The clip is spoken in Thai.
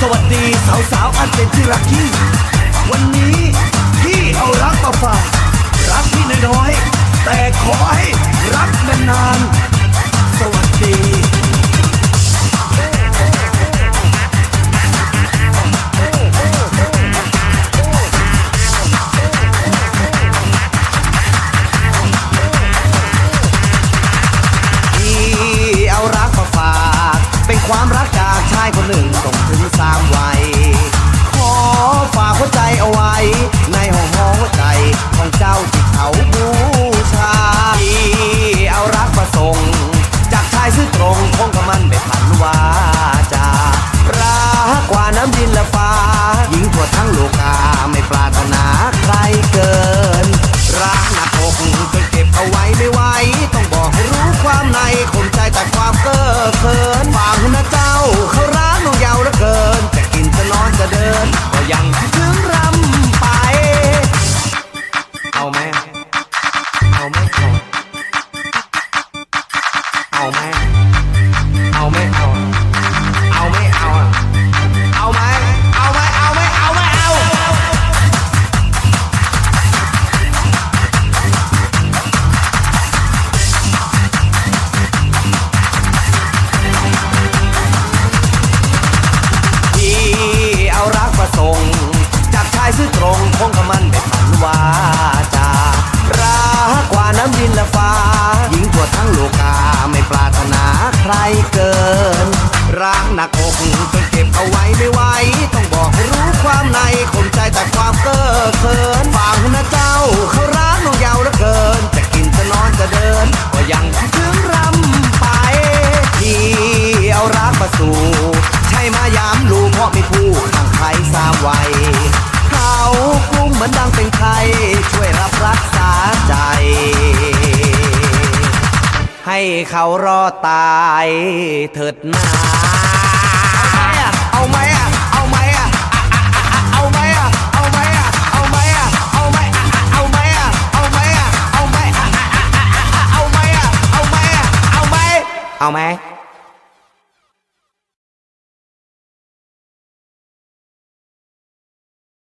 สวัสดีสาวสาวอันเป็นที่รักที่ วันนี้พี่เอารักมาฝากรักพี่น้อยๆแต่ขอให้รักนานๆสวัสดี รักจากชายคนหนึ่งส่งถึงสามวัยขอฝากหัวใจเอาไว้ เอาไหมเอาไหมเอา เอาไหมเอา เอาไหมเอาไหมเอาไหมเอาไหมเอาที่เอารักมาส่งจากชายซื่อตรงคงกับมันได้พันวา รเกินรักหนักอกจนเก็บเอาไว้ไม่ไหวต้องบอกให้รู้ความในคนใจแต่ความเก้อเขินฟังนะเจ้าเขารักน้องยาวเหลือเกิน จะกินจะนอนจะเดิน ก็ยังคิดถึงรำไปที่เอารักมาสู่ ให้เขารอดตายเถิดนาเอาไหมอะ เอาไหมอะ เอาไหมอะ เอาไหมอะ เอาไหมอะ เอาไหมอะ เอาไหมอะ เอาไหมอะ เอาไหมอะ เอาไหมอะ เอาไหมอะ เอาไหมเอาไหม